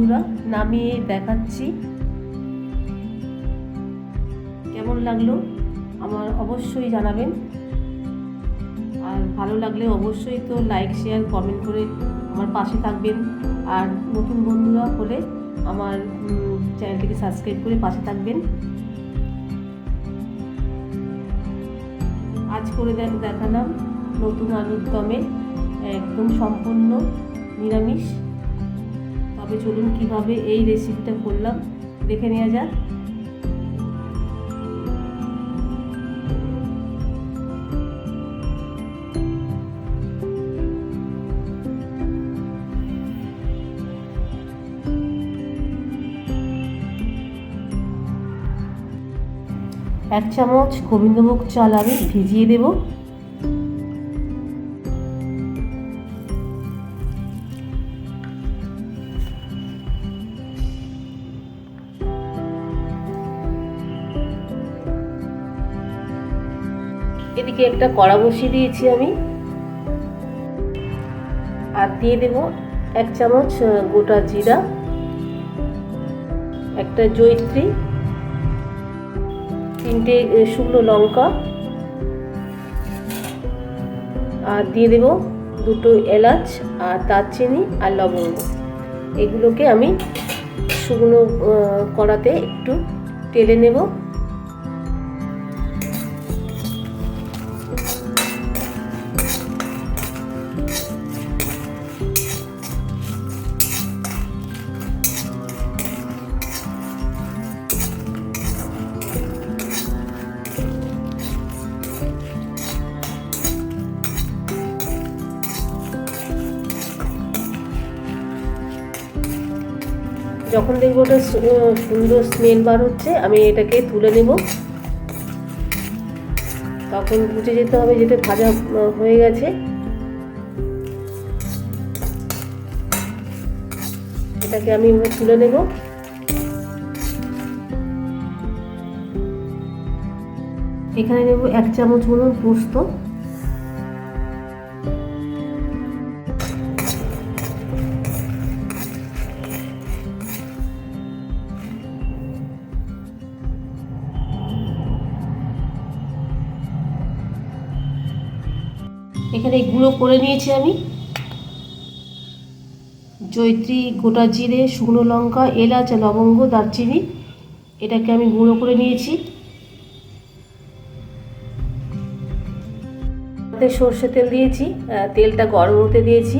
বন্ধুরা, নামিয়ে দেখাচ্ছি। কেমন লাগল? আমার অবশ্যই জানাবেন। আর ভালো লাগলে অবশ্যই তো লাইক শেয়ার কমেন্ট করে আমার পাশে থাকবেন। আর নতুন বন্ধুরা হলে আমার চ্যানেলটিকে সাবস্ক্রাইব করে পাশে থাকবেন। আজ করে দেখ- দেখালাম নতুন আলুর দমে একদম সম্পূর্ণ নিরামিষ। তবে চলুন কীভাবে এই রেসিপিটা করলাম। দেখে নেওয়া যাক। এক চামচ গোবিন্দভোগ চাল আমি ভিজিয়ে দেব। এদিকে একটা কড়া বসিয়ে দিয়েছি আমি। আর দিয়ে দেব এক চামচ গোটা জিরা, একটা জৈত্রী তিনটে শুকনো লঙ্কা, আর দিয়ে দেব দুটো এলাচ, আর দারচিনি আর লবঙ্গ। এগুলোকে আমি শুকনো কড়াতে একটু টেলে নেব। যখন দেখব ওটা সুন্দর স্মেল বার হচ্ছে। আমি এটাকে তুলে নেব। তখন বুঝে যেতে হবে যেটা ভাজা হয়ে গেছে। এটাকে আমি তুলে নেব। এখানে নেব এক চামচ মতন পোস্ত। এখানে গুঁড়ো করে নিয়েছি আমি। জৈত্রী গোটা জিরে, শুকনো লঙ্কা, এলাচ লবঙ্গ, দারচিনি, এটাকে আমি গুঁড়ো করে নিয়েছি। সর্ষে তেল দিয়েছি তেলটা গরম হতে দিয়েছি।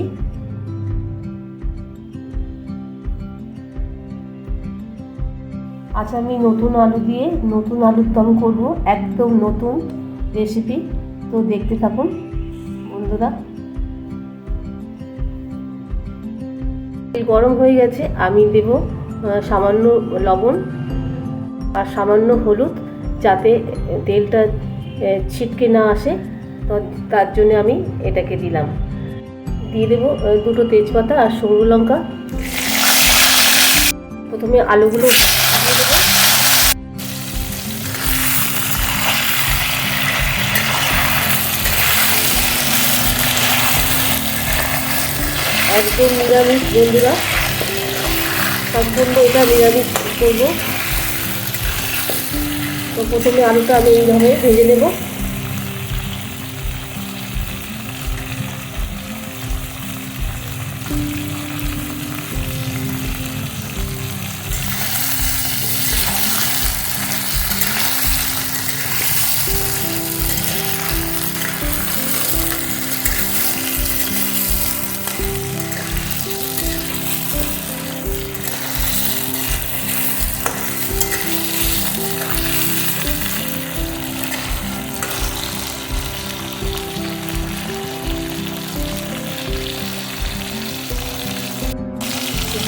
আজ আমি নতুন আলু দিয়ে নতুন আলুর দম করব, একদম নতুন রেসিপি। তো দেখতে থাকুন। বন্ধুরা তেল গরম হয়ে গেছে, আমি দেব সামান্য লবণ আর সামান্য হলুদ যাতে তেলটা ছিটকে না আসে। তার জন্য আমি এটাকে দিলাম। দিয়ে দেবো দুটো তেজপাতা আর শুকনো লঙ্কা। প্রথমে আলুগুলো একদম নিরামিষ বন্ধুরা। সম্পূর্ণ এটা নিরামিষ করব। তো প্রথমে আলুটা আমি এইভাবে ভেজে নেব।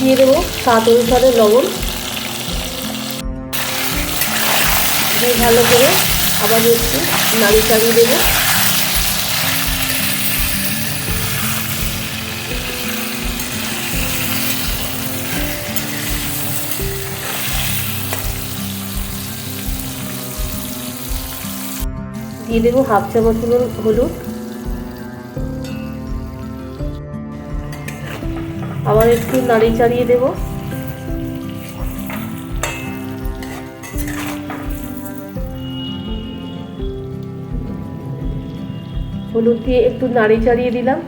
দিয়ে দেবো, স্বাদ অনুসারে লবণ। ভালো করে আবার একটু নাড়ি চাড়িয়ে দেবো। দিয়ে দেবো হাফ চামচ হলুদ। আবার একটু নাড়ি চাড়িয়ে দেব। হলুদ দিয়ে একটু নাড়ি চাড়িয়ে দিলাম।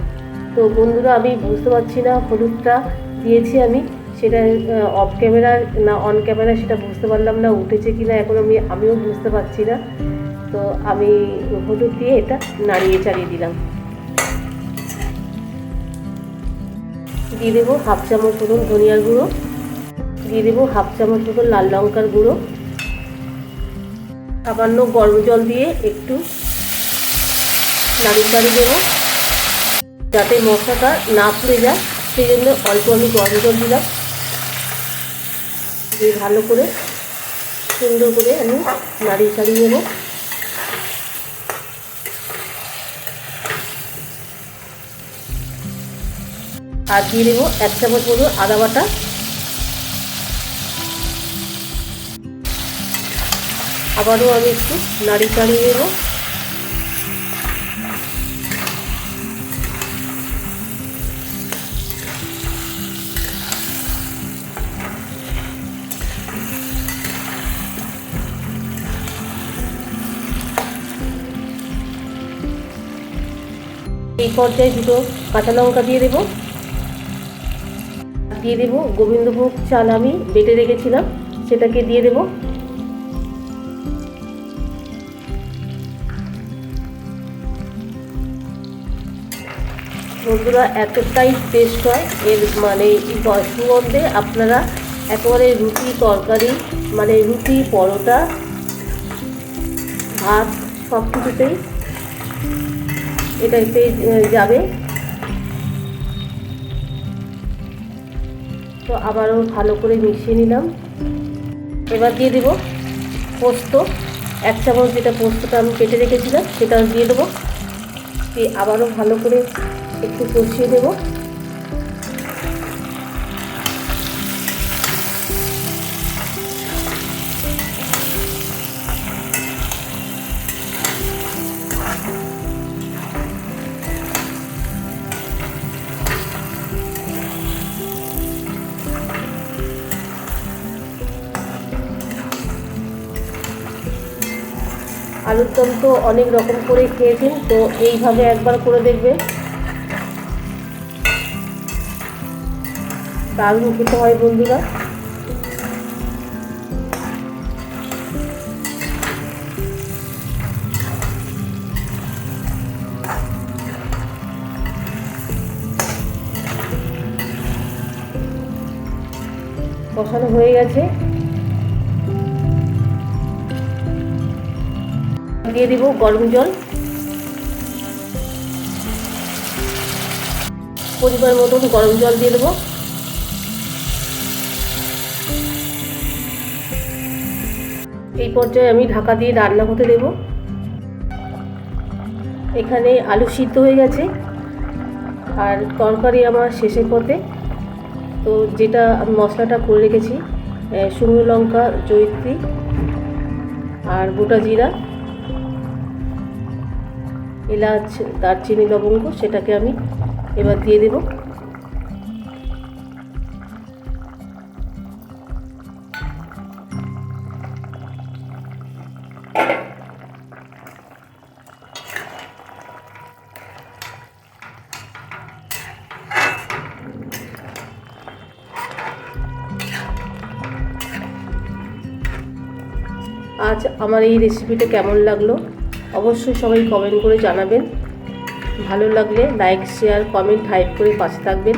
তো বন্ধুরা, আমি বুঝতে পারছি না হলুদটা দিয়েছি আমি। সেটা অফ ক্যামেরা না অন ক্যামেরা সেটা বুঝতে পারলাম না, উঠেছে কি না এখন আমি, আমিও বুঝতে পারছি না। তো আমি হলুদ দিয়ে এটা নাড়িয়ে চাড়িয়ে দিলাম। দিয়ে দেবো হাফ চামচ মতন ধনিয়ার গুঁড়ো, দিয়ে দেবো হাফ চামচ মতন লাল লঙ্কার গুঁড়ো। সামান্য গরম জল দিয়ে একটু নাড়িয়ে চাড়িয়ে দেবো, যাতে মশলাটা না পুড়ে যায়, সেই জন্য অল্প আমি গরম জল দিলাম। দিয়ে ভালো করে সুন্দর করে আমি নাড়িয়ে চাড়িয়ে নেব। আর দিয়ে দেবো এক চামচ মতো আদা বাটা। আবারও আমি একটু নাড়ি চাড়িয়ে নেব। এই পর্যায়ে দুটো কাঁচা লঙ্কা দিয়ে দেবো। দিয়ে দেবো। গোবিন্দভোগ চাল আমি বেটে রেখেছিলাম, সেটাকে দিয়ে দেবো। বন্ধুরা, এতটাই টেস্ট হয়। এর মানে সুগন্ধে আপনারা একেবারে রুটি তরকারি মানে রুটি, পরোটা, ভাত সব কিছুতেই এটাতে যাবে। তো আবারও ভালো করে মিশিয়ে নিলাম। এবার দিয়ে দেবো পোস্ত। এক চামচ যেটা পোস্তটা আমি কেটে রেখেছিলাম সেটা দিয়ে দেবো। দিয়ে আবারও ভালো করে একটু কষিয়ে দেবো আলুর দম তো অনেক রকম করে খেয়েছেন, তো এইভাবে একবার করে দেখবে। দারুণ খেতে হয় বন্ধুরা। কষানো হয়ে গেছে। দিয়ে দিব গরম জল। পরিবার মতন গরম জল দিয়ে দেবো। এই পর্যায়ে আমি ঢাকা দিয়ে রান্না হতে দেব। এখানে আলু সিদ্ধ হয়ে গেছে। আর তরকারি আমার শেষের পথে তো যেটা আমি মশলাটা করে রেখেছি শুকনো লঙ্কা জৈত্রী আর গোটা জিরা। এলাচ দারচিনি লবঙ্গ সেটাকে আমি এবার দিয়ে দেব। আজ আমার এই রেসিপিটা কেমন লাগল? অবশ্যই সবাই কমেন্ট করে জানাবেন। ভালো লাগলে লাইক শেয়ার কমেন্ট ফাইভ করে পাশে থাকবেন।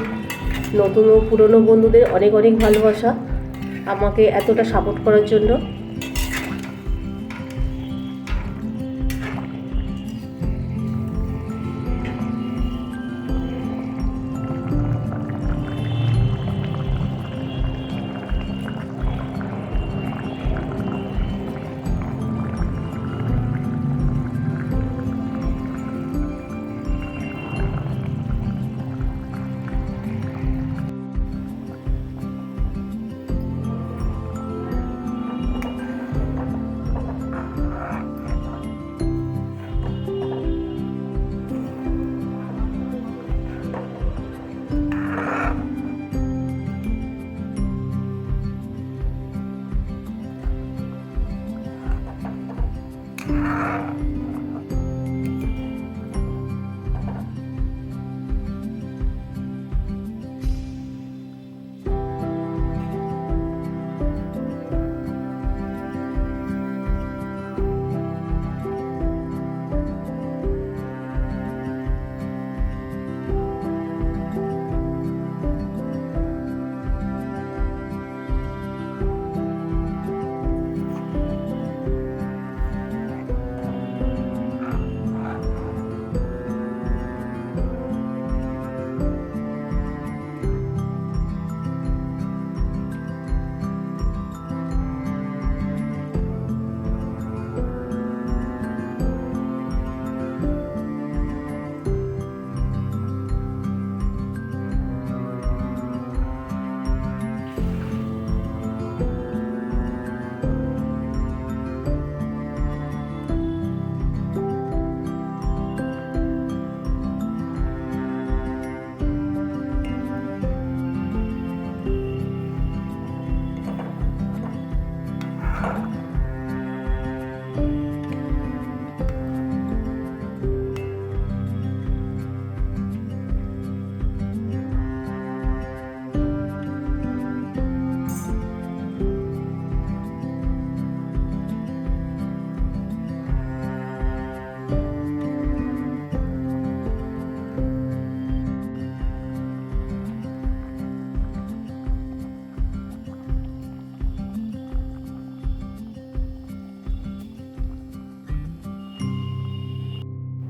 নতুন ও পুরনো বন্ধুদের অনেক অনেক ভালোবাসা আমাকে এতটা সাপোর্ট করার জন্য।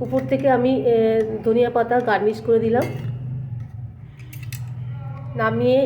উপর থেকে আমি ধনিয়া পাতা গার্নিশ করে দিলাম। নামিয়ে